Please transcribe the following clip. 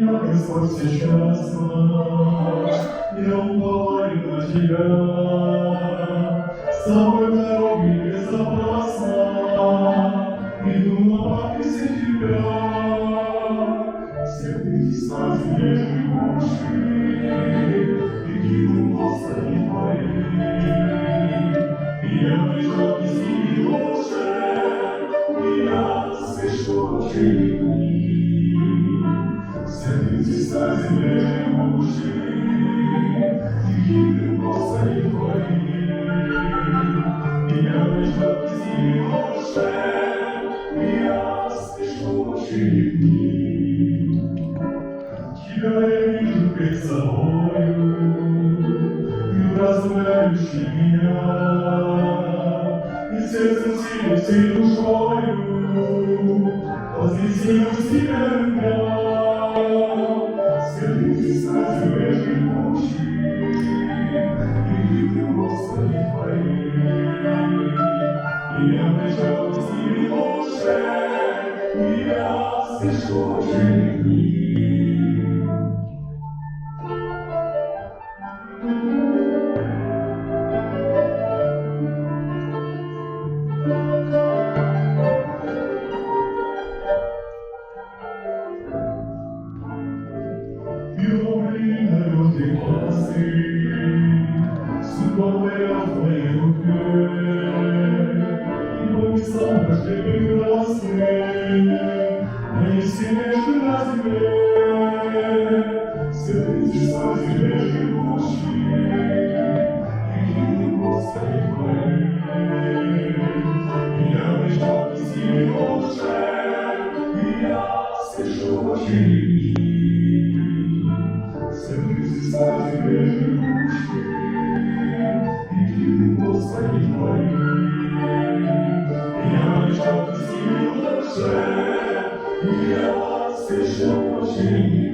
меня Господь сейчас Я уповаю на Тебя С тобой дороги безопасно Иду на паписе Тебя Святый на земле живущий И гибнут Господи Твои Я пришел из них лучше и Я слышу ученик сердцем силой всей душою, вознесимую себя любя. Святый Христа, по местам каждой прекрасны, Мои семешки на земле, Святый Ты на земле живущий, И гибнет Господи Твои. Я пришел из силы лучше, И я слышу ученики. Святый на земле живущий, И гибнет Господи Твои. я слышу ученики.